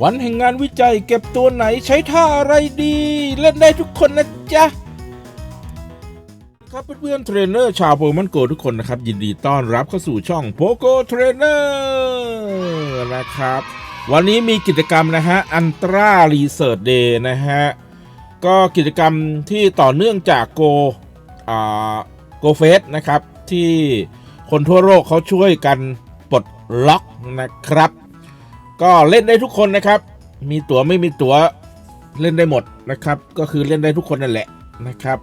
วันแห่งงานวิจัยเก็บตัวไหนใช้ท่าอะไรดี เล่นได้ทุกคนนะจ๊ะ ครับเพื่อนๆเทรนเนอร์ชาวโปเกมอนโกทุกคนนะครับ ยินดีต้อนรับเข้าสู่ช่องโปโกเทรนเนอร์นะครับ วันนี้มีกิจกรรมนะฮะอันตรารีเสิร์ชเดย์นะฮะ ก็กิจกรรมที่ต่อเนื่องจากโกอ่าโกเฟสนะครับ ที่คนทั่วโลกเขาช่วยกันปลดล็อกนะครับ ก็เล่นได้ทุกคนนะครับ มีตั๋วไม่มีตั๋วเล่นได้หมดนะครับ ก็คือเล่นได้ทุกคนนั่นแหละนะครับ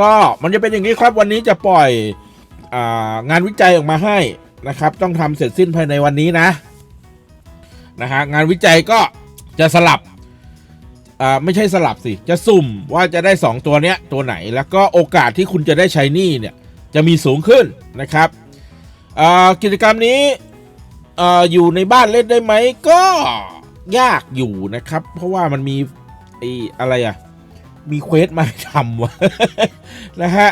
ก็มันจะเป็นอย่างนี้ครับวันนี้จะปล่อยองานวิจัยออกมาให้นะครับ ต้องทำเสร็จสิ้นภายในวันนี้นะนะฮะงานวิจัยก็จะสลับอ่าไม่ใช่สลับสิ จะสุ่มว่าจะได้ 2 ตัวเนี้ยตัวไหนแล้วก็โอกาสที่คุณจะได้ใช้นี่เนี่ยจะมีสูงขึ้นนะครับกิจกรรมนี้ เอออยู่ในบ้านเล่นได้ไหมก็ยากอยู่นะครับ เพราะว่ามันมีไอ้อะไรอะมีเควสมาทำวะนะฮะ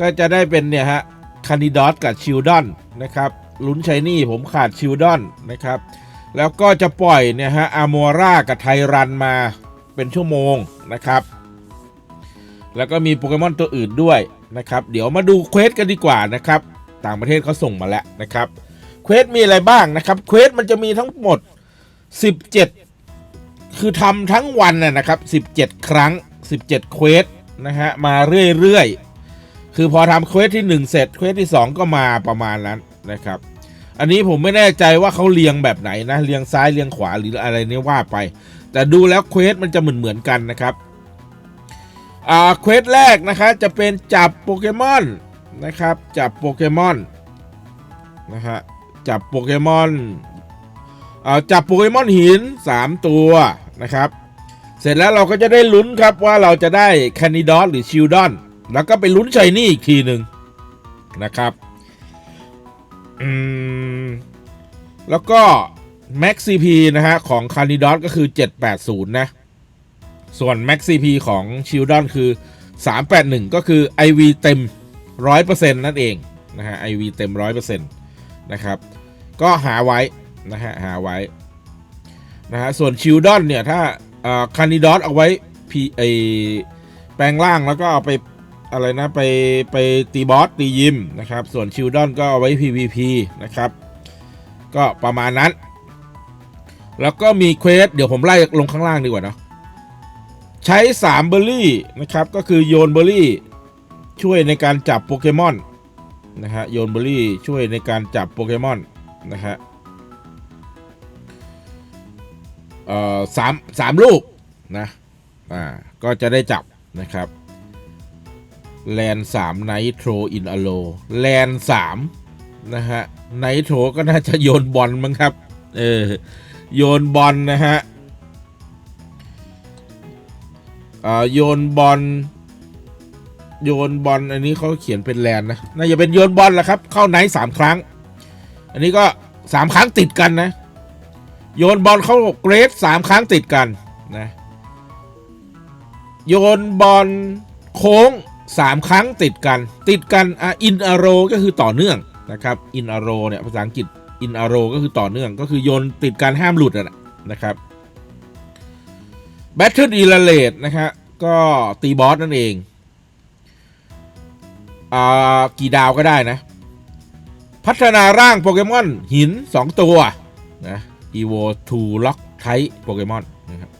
ก็จะได้เป็นเนี่ยฮะคานิดอสกับชิลดอนนะครับลุ้นชัยนี่ผมขาดชิลดอนนะครับ แล้วก็จะปล่อยเนี่ยฮะอาโมรากับไทรันมาเป็นชั่วโมงนะครับ แล้วก็มีโปเกมอนตัวอื่นด้วยนะครับ เดี๋ยวมาดูเควสกันดีกว่านะครับ ต่างประเทศเขาส่งมาแล้วนะครับ เควสมีอะไรบ้างนะครับเควสมันจะมีทั้งหมด 17 คือทำทั้งวันน่ะนะครับ 17 ครั้ง 17เควสนะฮะมาเรื่อยๆ คือพอทำเควสที่ 1 เสร็จเควสที่ 2 ก็มาประมาณนั้นนะครับ อันนี้ผมไม่แน่ใจว่าเขาเรียงแบบไหนนะเรียงซ้ายเรียงขวาหรืออะไรนี่ว่าไป แต่ดูแล้วเควสมันจะเหมือนเหมือนกันนะครับอ่าเควสแรกนะคะจะเป็นจับโปเกมอนนะครับจับโปเกมอนนะฮะ จับโปเกมอนอ่าจับโปเกมอนหิน 3 ตัวนะครับ เสร็จแล้วเราก็จะได้ลุ้นครับว่าเราจะได้แคนนิดอสหรือชิลดอน แล้วก็ไปลุ้นชัยนี่อีกทีหนึ่งนะครับอืมแล้วก็ Max CP นะฮะของคานิดอสก็คือ 780 นะ ส่วน Max CP ของชิลดอนคือ 381 ก็คือ IV เต็ม 100%นั่นเองนะฮะ IV เต็ม 100%นะครับ ก็หาไว้นะฮะหาไว้นะฮะส่วนชิลดอนเนี่ยถ้าคานิดอสเอาไว้พีไอแปลงร่างแล้วก็เอาไปอะไรนะไปไปตีบอสตียิมนะครับ ส่วนชิลดอนก็เอาไว้ PVP นะครับ ก็ประมาณนั้น แล้วก็มีเควสเดี๋ยวผมไล่ลงข้างล่างดีกว่าเนาะใช้ 3 เบอร์รี่นะครับ ก็คือโยนเบอร์รี่ช่วยในการจับโปเกมอนนะฮะโยนเบอร์รี่ช่วยในการจับโปเกมอน นะฮะเอ่อสามสามลูกนะอ่าก็จะได้จับนะครับแลนสามไนโตรอินอโลแลนสามนะฮะไนโตรก็น่าจะโยนบอลมั้งครับ เออ โยนบอลนะฮะอ่าโยนบอลโยนบอลอันนี้เขาเขียนเป็นแลนนะน่าจะเป็นโยนบอลแหละครับ เข้าไนท์สามครั้ง อันนี้ก็สามครั้งติดกันนะ โยนบอลเข้าเกรดสามครั้งติดกันนะโยนบอลโค้งสามครั้งติดกัน ติดกันอะอินอโรก็คือต่อเนื่องนะครับอินอโรเนี่ยภาษาอังกฤษอินอโรก็คือต่อเนื่องก็คือโยนติดกันห้ามหลุดนะนะครับแบทเทิลอีลเลตนะฮะก็ตีบอสนั่นเองอ่ากี่ดาวก็ได้นะ พัฒนาร่างโปเกมอนหิน 2 ตัวนะ Evo to Lock Type โปเกมอนนะครับ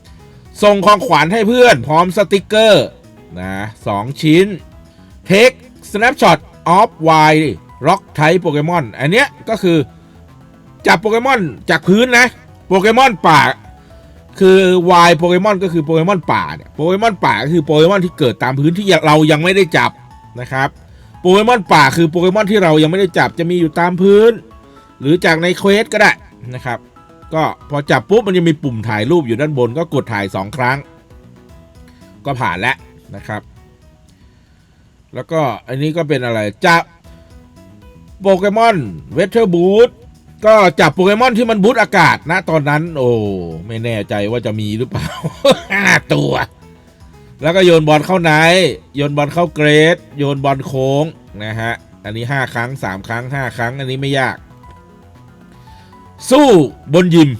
ส่งของขวัญให้เพื่อนพร้อมสติกเกอร์นะสองชิ้น Take Snapshot of Wild Rock Type โปเกมอนอันเนี้ยก็คือจับโปเกมอนจากพื้นนะโปเกมอนป่า คือวายโปเกมอนก็คือโปเกมอนป่าเนี่ยโปเกมอนป่าก็คือโปเกมอนที่เกิดตามพื้นที่เรายังไม่ได้จับนะครับ ปเกมอนป่าคือโปเกมอนที่เรายังไม่ได้จับจะมีอยู่ตามพื้น หรือจากในเควสก็ได้นะครับ ก็พอจับปุ๊บมันจะมีปุ่มถ่ายรูปอยู่ด้านบนก็กดถ่าย 2 ครั้ง ก็ผ่านแล้วนะครับ แล้วก็อันนี้ก็เป็นอะไรจับโปเกมอนเวเทอร์บูทก็จับโปเกมอนที่มันบูทอากาศนะตอนนั้น โอ้ไม่แน่ใจว่าจะมีหรือเปล่า ตัว แล้วก็โยนบอลเข้าไหนโยนบอลเข้าเกรด โยนบอลโค้งนะฮะ อันนี้ 5 ครั้ง 3 ครั้ง 5 ครั้ง อันนี้ไม่ยาก สู้บนยิม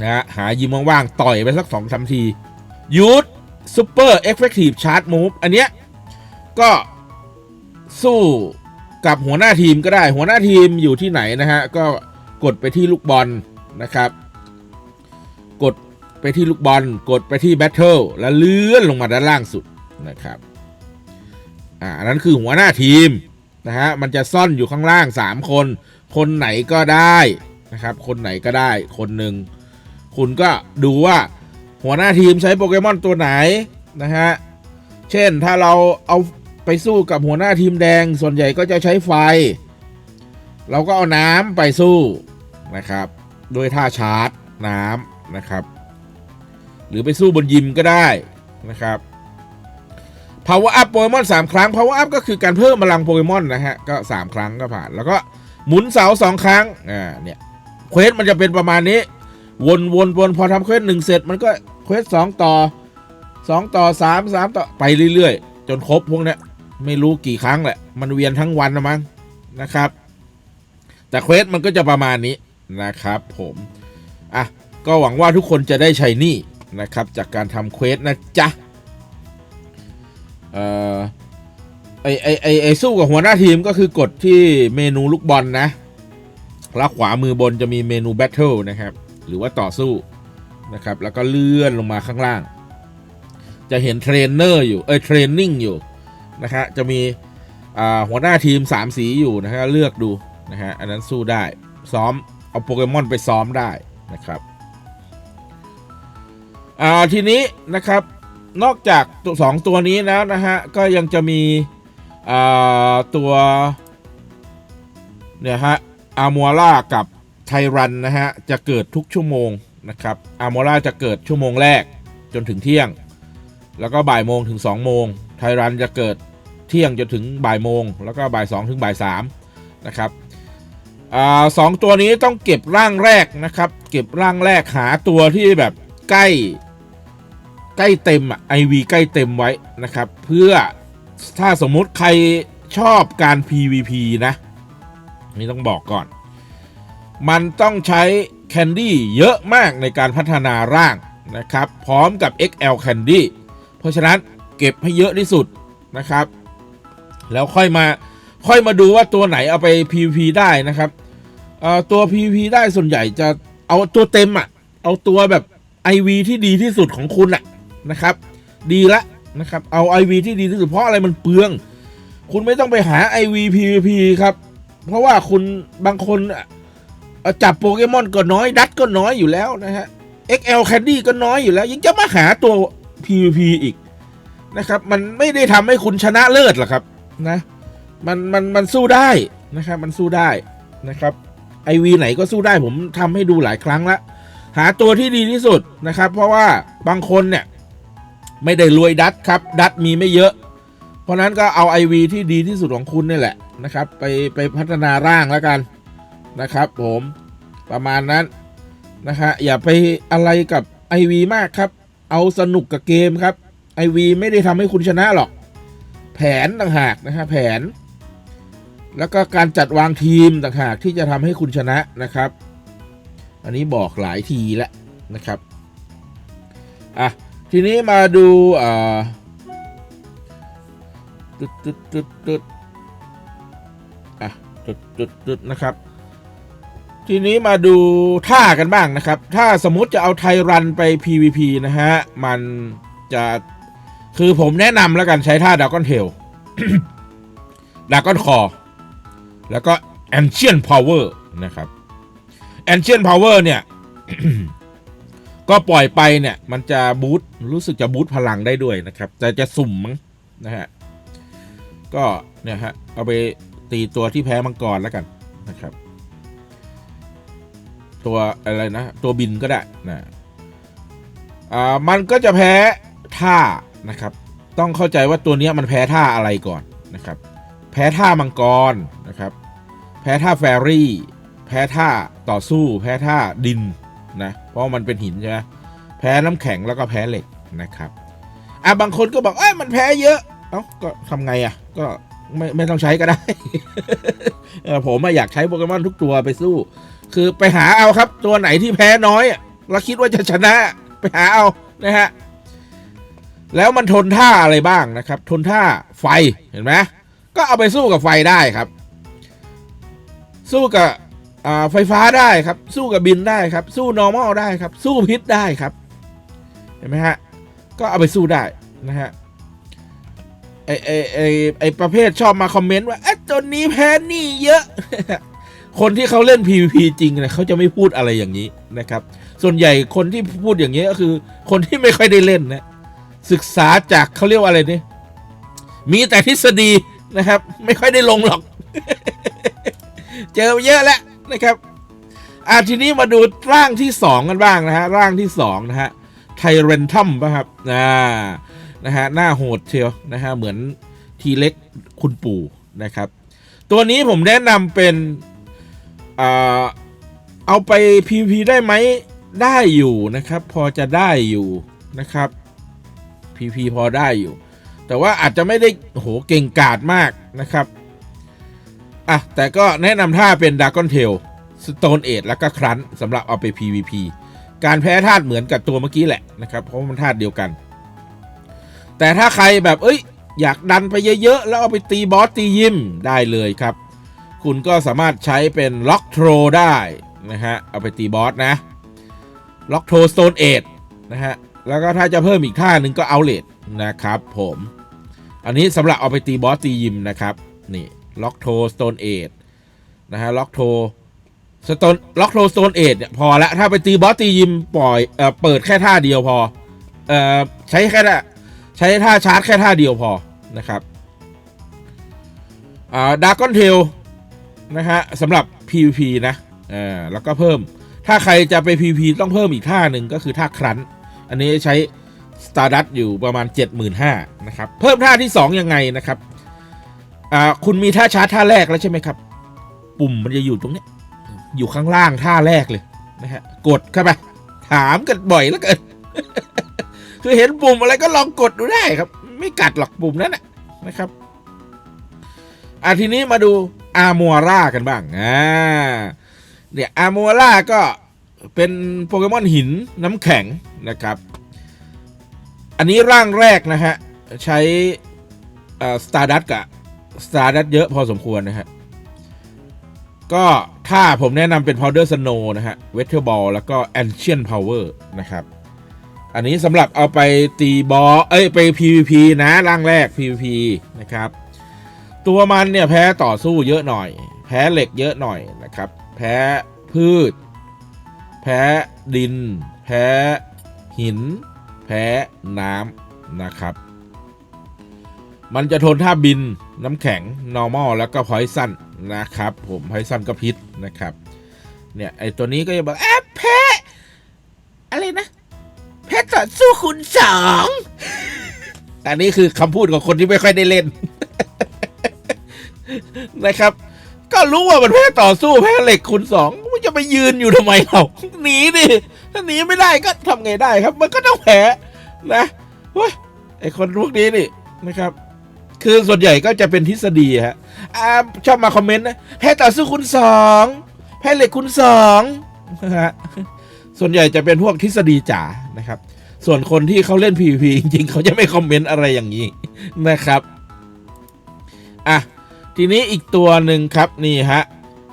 นะฮะ หายิมว่างๆ ต่อยไปสักสองสามทียูทซูเปอร์เอฟเฟกตีฟชาร์จมูฟอันเนี้ยก็สู้กับหัวหน้าทีมก็ได้ หัวหน้าทีมอยู่ที่ไหนนะฮะ ก็กดไปที่ลูกบอลนะครับ กด ไปที่ลูกบอลกดไปที่แบทเทิลแล้วเลื่อนลงมาด้านล่างสุดนะครับอ่าอันนั้นคือหัวหน้าทีมนะฮะมันจะซ่อนอยู่ข้างล่าง 3 คน คนไหนก็ได้นะครับ คนไหนก็ได้คนหนึ่งคุณก็ดูว่าหัวหน้าทีมใช้โปเกมอนตัวไหนนะฮะเช่นถ้าเราเอาไปสู้กับหัวหน้าทีมแดงส่วนใหญ่ก็จะใช้ไฟ เราก็เอาน้ำไปสู้นะครับ โดยท่าชาร์จน้ำนะครับ หรือไปสู้บนยิมก็ได้นะครับ power up โปเกมอน3ครั้ง power up ก็คือการเพิ่มพลังโปเกมอนนะฮะ ก็ 3 ครั้งก็ผ่าน แล้วก็หมุนเสา 2 ครั้ง อ่า เนี่ยเควสมันจะเป็นประมาณนี้ วนวนวนพอทำเควสหนึ่งเสร็จ มันก็เควสสองต่อสองต่อสามสามต่อไปเรื่อยๆ จนครบพวกเนี้ยไม่รู้กี่ครั้งแหละ มันเวียนทั้งวันนะมั้งนะครับ แต่เควสมันก็จะประมาณนี้นะครับผม อะ ก็หวังว่าทุกคนจะได้ใช้นี่ นะครับ จากการทำเควสนะจ๊ะเอ่อไอไอไอไอสู้กับหัวหน้าทีมก็คือกดที่เมนูลูกบอลนะแล้วขวามือบนจะมีเมนูแบทเทิลนะครับ หรือว่าต่อสู้นะครับ แล้วก็เลื่อนลงมาข้างล่าง จะเห็นเทรนเนอร์อยู่ เอ้ยเทรนนิ่งอยู่นะฮะจะมีหัวหน้าทีม 3 สีอยู่นะฮะเลือกดูนะฮะอันนั้นสู้ได้ซ้อม เอาโปเกมอนไปซ้อมได้นะครับ อ่าทีนี้นะครับนอกจากตัวสองตัวนี้แล้วนะฮะก็ยังจะมีอ่าตัวเนี่ยฮะอามัวล่ากับไทรันนะฮะจะเกิดทุกชั่วโมงนะครับอามัวล่าจะเกิดชั่วโมงแรกจนถึงเที่ยง แล้วก็บ่ายโมงถึง 2 โมง ไทรันจะเกิดเที่ยงจนถึงบ่ายโมง แล้วก็บ่าย2ถึงบ่าย3นะครับอสองตัวนี้ต้องเก็บร่างแรกนะครับ เก็บร่างแรกหาตัวที่แบบใกล้ ใกล้เต็มอะ IV ใกล้เต็มไว้นะครับ เพื่อถ้าสมมุติใครชอบการ PVP นะ นี่ต้องบอกก่อน มันต้องใช้แคนดี้เยอะมากในการพัฒนาร่างนะครับ พร้อมกับ XL Candy เพราะฉะนั้นเก็บให้เยอะที่สุดนะครับ แล้วค่อยมาค่อยมาดูว่าตัวไหนเอาไป PVP ได้นะครับตัว PVP ได้ส่วนใหญ่จะเอาตัวเต็มอะ เอาตัวแบบ IV ที่ดีที่สุดของคุณอะ นะครับ ดีละนะครับ เอา IV ที่ดีที่สุดเพราะอะไรมันเปลือง คุณไม่ต้องไปหา IV PVP ครับ เพราะว่าคุณบางคนจับโปเกมอนก็น้อย ดัดก็น้อยอยู่แล้วนะฮะ XL Candy ก็น้อยอยู่แล้ว ยังจะมาหาตัว PVP อีกนะครับ มันไม่ได้ทำให้คุณชนะเลิศหรอกครับนะมันมันมันสู้ได้นะครับ มันสู้ได้นะครับไอวีไหนก็สู้ได้ผมทำให้ดูหลายครั้งละหาตัวที่ดีที่สุดนะครับ เพราะว่าบางคนเนี่ย ไม่ได้รวยดัดครับ ดัดมีไม่เยอะ เพราะนั้นก็เอา IV ที่ดีที่สุดของคุณนี่แหละนะครับ ไปไปพัฒนาร่างแล้วกันนะครับผมประมาณนั้นนะฮะอย่าไปอะไรกับ IV มากครับ เอาสนุกกับเกมครับ IV ไม่ได้ทำให้คุณชนะหรอก แผนต่างหากนะฮะแผน แล้วก็การจัดวางทีมต่างหากที่จะทำให้คุณชนะนะครับ อันนี้บอกหลายทีแล้วนะครับอะ ทีนี้มาดูอ่าตึ๊ดตึ๊ดตึ๊ดตึ๊ดอะตึ๊ดตึ๊ดตึ๊ดนะครับ ทีนี้มาดูท่ากันบ้างนะครับ ถ้าสมมุติจะเอาไทรันไป PVP นะฮะ มันจะคือผมแนะนำแล้วกันใช้ท่าดากอนเทลดากอนคอแล้วก็ Ancient Power นะครับ Ancient Power เนี่ย ก็ปล่อยไปเนี่ย มันจะบูตรู้สึกจะบูตพลังได้ด้วยนะครับแต่จะสุ่มมั้งนะฮะก็เนี่ยฮะเอาไปตีตัวที่แพ้มังกรแล้วกันนะครับ ตัวอะไรนะ ตัวบินก็ได้นะอ่ามันก็จะแพ้ท่านะครับ ต้องเข้าใจว่าตัวนี้มันแพ้ท่าอะไรก่อนนะครับ แพ้ท่ามังกรนะครับ แพ้ท่าแฟรี่ แพ้ท่าต่อสู้ แพ้ท่าดิน นะเพราะมันเป็นหินใช่ไหมแพ้น้ำแข็งแล้วก็แพ้เหล็กนะครับอะบางคนก็บอกเอ้ยมันแพ้เยอะเอ้าก็ทำไงอะก็ไม่ไม่ต้องใช้ก็ได้เออผมอะอยากใช้โปเกมอนทุกตัวไปสู้ คือไปหาเอาครับ ตัวไหนที่แพ้น้อยอะแล้วคิดว่าจะชนะไปหาเอานะฮะแล้วมันทนท่าอะไรบ้างนะครับ ทนท่าไฟเห็นไหมก็เอาไปสู้กับไฟได้ครับ สู้กับ อ่าไฟฟ้าได้ครับ สู้กับบินได้ครับ สู้ normal ได้ครับ สู้พิษได้ครับ เห็นไหมฮะ ก็เอาไปสู้ได้นะฮะไอไอไอไอประเภทชอบมาคอมเมนต์ว่าไอ้ตัวนี้แพ้นี่เยอะ คนที่เขาเล่น PVP จริงเนี่ยเขาจะไม่พูดอะไรอย่างนี้นะครับ ส่วนใหญ่คนที่พูดอย่างนี้ก็คือ คนที่ไม่ค่อยได้เล่นนะศึกษาจากเขาเรียกว่าอะไรนี่มีแต่ทฤษฎีนะครับ ไม่ค่อยได้ลงหรอก เจอเยอะแล้ว นะครับอะทีนี้มาดูร่างที่สองกันบ้างนะฮะร่างที่สองนะฮะไทเรนทัมป่ะครับอ่านะฮะหน้าโหดเชียวนะฮะเหมือนทีเล็กคุณปู่นะครับ ตัวนี้ผมแนะนำเป็นอ่าเอาไป PVP ได้ไหมได้อยู่นะครับ พอจะได้อยู่นะครับ PP พอได้อยู่ แต่ว่าอาจจะไม่ได้โหเก่งกาจมากนะครับ อะ แต่ก็แนะนำท่าเป็นด r a ก้อนเทลสโตนเอ e แล้วก็ครันสำหรับเอาไป PVP การแพ้ธาตุเหมือนกับตัวเมื่อกี้แหละนะครับ เพราะมันธาตุเดียวกัน แต่ถ้าใครแบบเอ้ย อยากดันไปเยอะๆ แล้วเอาไปตีบอสตียิมได้เลยครับ คุณก็สามารถใช้เป็นล็อกโทรได้นะฮะเอาไปตีบอสนะล็อกโทรสโตนเอ e นะฮะแล้วก็ถ้าจะเพิ่มอีกท่าหนึ่งก็เอาเล e นะครับผม อันนี้สำหรับเอาไปตีบอสตียิมนะครับนี่ ล็อกโทสโตนเอ e นะฮะล็อกโทสโตนล็อกโทสโตนเอ e เนี่ยพอละถ้าไปตีบอสตียิมปล่อยเอ่อเปิดแค่ท่าเดียวพอเอ่อใช้แค่ใช้ท่าชาร์จแค่ท่าเดียวพอนะครับอ่าดากอนเทลนะฮะสำหรับ PVP นะเอ่าแล้วก็เพิ่ม ถ้าใครจะไป PVP ต้องเพิ่มอีกท่าหนึ่งก็คือท่าครั้น อันนี้ใช้ Stardust อยู่ประมาณ 75,000นะครับ เพิ่มท่าที่ 2 ยังไงนะครับ อ่าคุณมีท่าชาร์จท่าแรกแล้วใช่ไหมครับ ปุ่มมันจะอยู่ตรงนี้ อยู่ข้างล่างท่าแรกเลยนะฮะกดเข้าไปถามกันบ่อยแล้วเกินคือเห็นปุ่มอะไรก็ลองกดดูได้ครับ ไม่กัดหรอกปุ่มนั้นนะนะครับอะทีนี้มาดูอามัวร่ากันบ้างอ่าเนี่ยอามัวร่าก็เป็นโปเกมอนหินน้ำแข็งนะครับ อันนี้ร่างแรกนะฮะ ใช้สตาร์ดัตกับ สตาร์ดัตเยอะพอสมควรนะฮะ ก็ถ้าผมแนะนำเป็น Powder Snow นะฮะ w e t h e r Ball แล้วก็ Ancient Power นะครับ อันนี้สำหรับเอาไปตีบอลเอ้ย ไป PVP นะร่างแรก PVP นะครับ ตัวมันเนี่ยแพ้ต่อสู้เยอะหน่อย แพ้เหล็กเยอะหน่อยนะครับ แพ้พืช แพ้ดิน แพ้หิน แพ้น้ำนะครับ มันจะทนท่าบิน น้ำแข็ง normal แล้วก็พอยซันนะครับ ผมพอยซันก็พิษนะครับ เนี่ยไอตัวนี้ก็จะบอกแอบแพ้อะไรนะ แพ้ต่อสู้คุณสองอันนี้คือคำพูดของคนที่ไม่ค่อยได้เล่น นะครับ ก็รู้ว่ามันแพ้ต่อสู้แพ้เหล็กคุณสองมันจะไปยืนอยู่ทำไมเราหนีดิถ้าหนีไม่ได้ก็ทำไงได้ครับ มันก็ต้องแพ้นะเว้ยไอคนพวกนี้นี่นะครับ คือส่วนใหญ่ก็จะเป็นทฤษฎีฮะอ่าชอบมาคอมเมนต์นะแพ้ต่อสู้คุณสองแพ้เหล็กคุณสองฮะส่วนใหญ่จะเป็นพวกทฤษฎีจ๋านะครับ ส่วนคนที่เขาเล่น PVP จริงๆ เขาจะไม่คอมเมนต์อะไรอย่างนี้นะครับอะทีนี้อีกตัวหนึ่งครับนี่ฮะ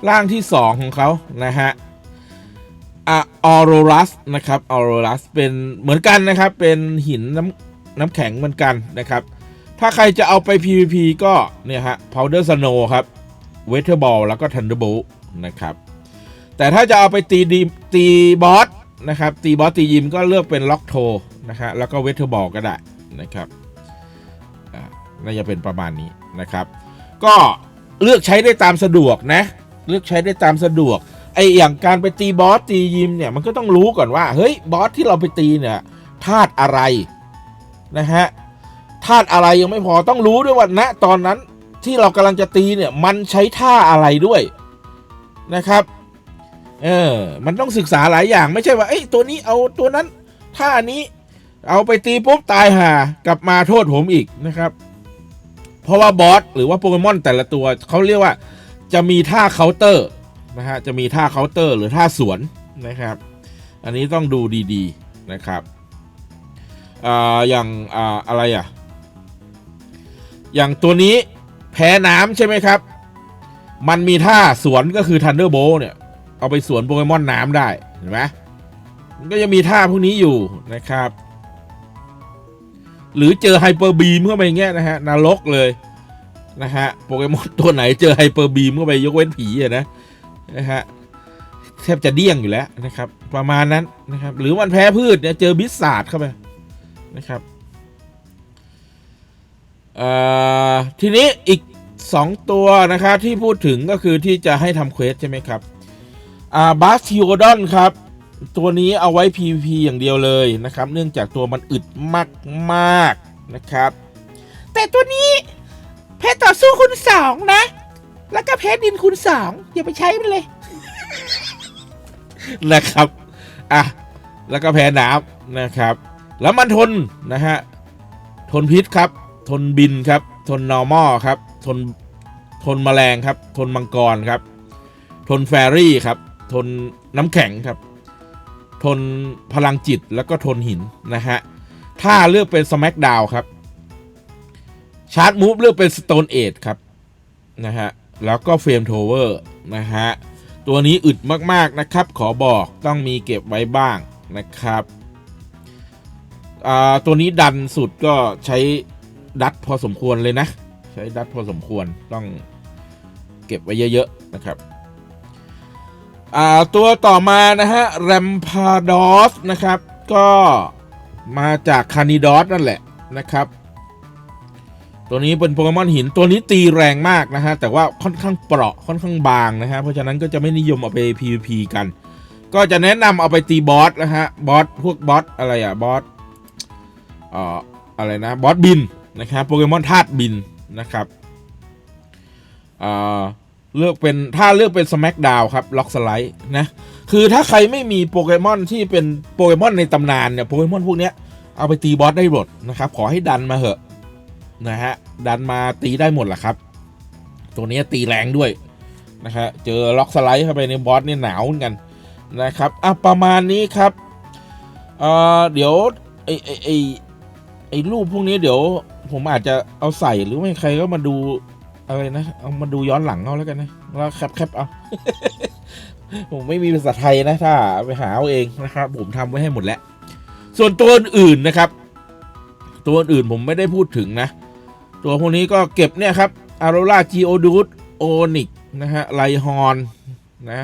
ร่างที่สองของเขานะฮะอะออโรรัสนะครับออโรรัสเป็นเหมือนกันนะครับ เป็นหินน้ำน้ำแข็งเหมือนกันนะครับ ถ้าใครจะเอาไป PVP ก็เนี่ยฮะ Powder Snow ครับ Weather Ball แล้วก็ Thunderbolt นะครับ แต่ถ้าจะเอาไปตีดีตีบอสนะครับ ตีบอสตียิมก็เลือกเป็นล็อกโทนะฮะแล้วก็ Weather Ball ก็ได้นะครับอ่าน่าจะเป็นประมาณนี้นะครับ ก็เลือกใช้ได้ตามสะดวกนะ เลือกใช้ได้ตามสะดวกไออย่างการไปตีบอสตียิมเนี่ยมันก็ต้องรู้ก่อนว่า เฮ้ยบอสที่เราไปตีเนี่ยธาตุอะไรนะฮะ ธาตุอะไรยังไม่พอต้องรู้ด้วยว่าณตอนนั้นที่เรากำลังจะตีเนี่ยมันใช้ท่าอะไรด้วยนะครับเออมันต้องศึกษาหลายอย่างไม่ใช่ว่าเอ้ตัวนี้เอาตัวนั้นท่านี้เอาไปตีปุ๊บตายห่ากลับมาโทษผมอีกนะครับ เพราะว่าบอสหรือว่าโปเกมอนแต่ละตัวเขาเรียกว่าจะมีท่าเคาน์เตอร์นะฮะจะมีท่าเคาน์เตอร์หรือท่าสวนนะครับ อันนี้ต้องดูดีๆนะครับอ่าอย่างอ่าอะไรอะ อย่างตัวนี้แพ้น้ำใช่ไหมครับ มันมีท่าสวนก็คือ Thunderbolt เนี่ย เอาไปสวนโปเกมอนน้ำได้ เห็นไหมมันก็ยังมีท่าพวกนี้อยู่นะครับ หรือเจอไฮเปอร์บีมเข้าไปอย่างเงี้ยนะฮะนรกเลยนะฮะโปเกมอนตัวไหนเจอไฮเปอร์บีมเข้าไปยกเว้นผีอะนะนะฮะแทบจะเดี้ยงอยู่แล้วนะครับ ประมาณนั้นนะครับ หรือมันแพ้พืชเนี่ยเจอบิสซาดเข้าไปนะครับ ทีนี้อีก 2 ตัวนะครับที่พูดถึงก็คือที่จะให้ทำเควสใช่ไหมครับบาสทิโอดอนครับ ตัวนี้เอาไว้ PVP อย่างเดียวเลยนะครับ เนื่องจากตัวมันอึดมากๆนะครับ แต่ตัวนี้เพชรต่อสู้คุณสองนะ แล้วก็เพชรดินคุณสองอย่าไปใช้มันเลยนะครับอะแล้วก็แพ้น้ำนะครับ แล้วมันทนนะฮะทนพิษครับ ทนบินครับ ทน normal ครับ ทน ทนแมลงครับ ทนมังกรครับ ทนแฟรี่ครับ ทนน้ำแข็งครับ ทนพลังจิตแล้วก็ทนหินนะฮะ ถ้าเลือกเป็น Smackdown ครับ ชาร์จมูฟเลือกเป็น Stone Age ครับนะฮะ แล้วก็เฟรมโทเวอร์นะฮะ ตัวนี้อึดมากๆนะครับ ขอบอกต้องมีเก็บไว้บ้างนะครับอ่าตัวนี้ดันสุดก็ใช้ ดัดพอสมควรเลยนะ ใช้ดัดพอสมควรต้องเก็บไว้เยอะๆนะครับอ่าตัวต่อมานะฮะแรมพาดอสนะครับ ก็มาจากคานิดอสนั่นแหละนะครับ ตัวนี้เป็นโปเกมอนหินตัวนี้ตีแรงมากนะฮะ แต่ว่าค่อนข้างเปราะค่อนข้างบางนะฮะ เพราะฉะนั้นก็จะไม่นิยมเอาไป PVP กัน ก็จะแนะนำเอาไปตีบอสนะฮะ บอสพวกบอสอะไรอะบอสอ่ออะไรนะบอสบิน นะครับโปเกมอนธาตุบินนะครับเลือกเป็นถ้าเลือกเป็นส c k กดาวครับล็อกสไลด์นะคือถ้าใครไม่มีโปเกมอนที่เป็นโปเกมอนในตำนานเนี่ยโปเกมอนพวกเนี้ยเอาไปตีบอสได้หมดนะครับ ขอให้ดันมาเหอะนะฮะดันมาตีได้หมดแหละครับ ตัวนี้ตีแรงด้วยนะฮะเจอล็อกสไลด์เข้าไปในบอสเนี่ยหนาวเหมือนกันนะครับอะประมาณนี้ครับเอ่อเดี๋ยวไอไอไอไอรูปพวกนี้เดี๋ยว ผมอาจจะเอาใส่หรือไม่ใครก็มาดูอะไรนะ เอามาดูย้อนหลังเอาแล้วกันนะ แล้วแคปแคปเอา ผมไม่มีภาษาไทยนะ ถ้าไปหาเอาเองนะครับ ผมทำไว้ให้หมดแล้ว ส่วนตัวอื่นนะครับ ตัวอื่นผมไม่ได้พูดถึงนะ ตัวพวกนี้ก็เก็บเนี่ยครับอ r ร r าจีโอดูดโอนิกนะฮะไลฮอนนะ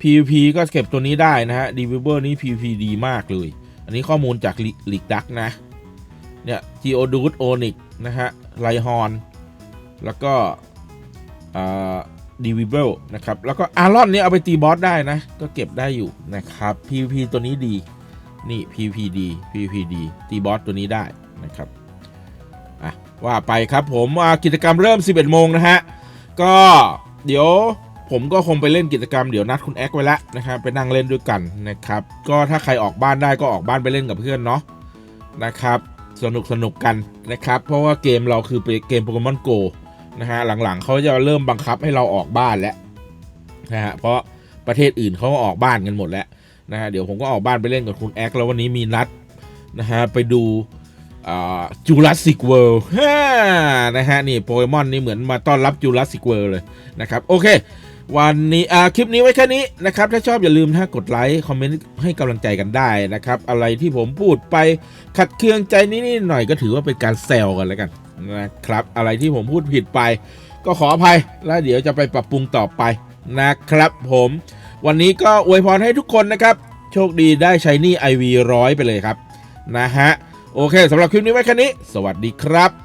PVP ก็เก็บตัวนี้ได้นะฮะดีวิเบอร์นี้ PVP ดีมากเลย อันนี้ข้อมูลจากลิกดักนะ จีโอดูดโอนิกนะฮะไลฮอนแล้วก็ดีวิเบลนะครับ แล้วก็อารอนเนี่ยเอาไปตีบอสได้นะ ก็เก็บได้อยู่นะครับ PVP ตัวนี้ดี นี่ PVP ดี PVP ดีตีบอสตัวนี้ได้นะครับอะว่าไปครับผมกิจกรรมเริ่ม 11 โมงนะฮะ ก็เดี๋ยวผมก็คงไปเล่นกิจกรรมเดี๋ยวนัดคุณแอคไว้แล้วนะครับไปนั่งเล่นด้วยกันนะครับ ก็ถ้าใครออกบ้านได้ก็ออกบ้านไปเล่นกับเพื่อนเนาะนะครับ สนุกสนุกกันนะครับ เพราะว่าเกมเราคือเป็นเกมโปเกมอนโกนะฮะหลังๆเขาจะเริ่มบังคับให้เราออกบ้านแล้วนะฮะเพราะประเทศอื่นเขาก็ออกบ้านกันหมดแล้วนะฮะเดี๋ยวผมก็ออกบ้านไปเล่นกับคุณแอคแล้ววันนี้มีนัดนะฮะไปดูจูราสสิกเวิลด์นะฮะนี่โปเกมอนนี่เหมือนมาต้อนรับจูราสสิกเวิลด์เลยนะครับ โอเค วันนี้อ่าคลิปนี้ไว้แค่นี้นะครับ ถ้าชอบอย่าลืมถ้ากดไลค์คอมเมนต์ให้กำลังใจกันได้นะครับ อะไรที่ผมพูดไปขัดเคืองใจนิดๆหน่อยก็ถือว่าเป็นการแซวกันแล้วกันนะครับ อะไรที่ผมพูดผิดไป ก็ขออภัยแล้วเดี๋ยวจะไปปรับปรุงต่อไปนะครับผม วันนี้ก็อวยพรให้ทุกคนนะครับ โชคดีได้ใช้นี่ IV ร้อยไปเลยครับ นะฮะ โอเคสำหรับคลิปนี้ไว้แค่นี้ สวัสดีครับ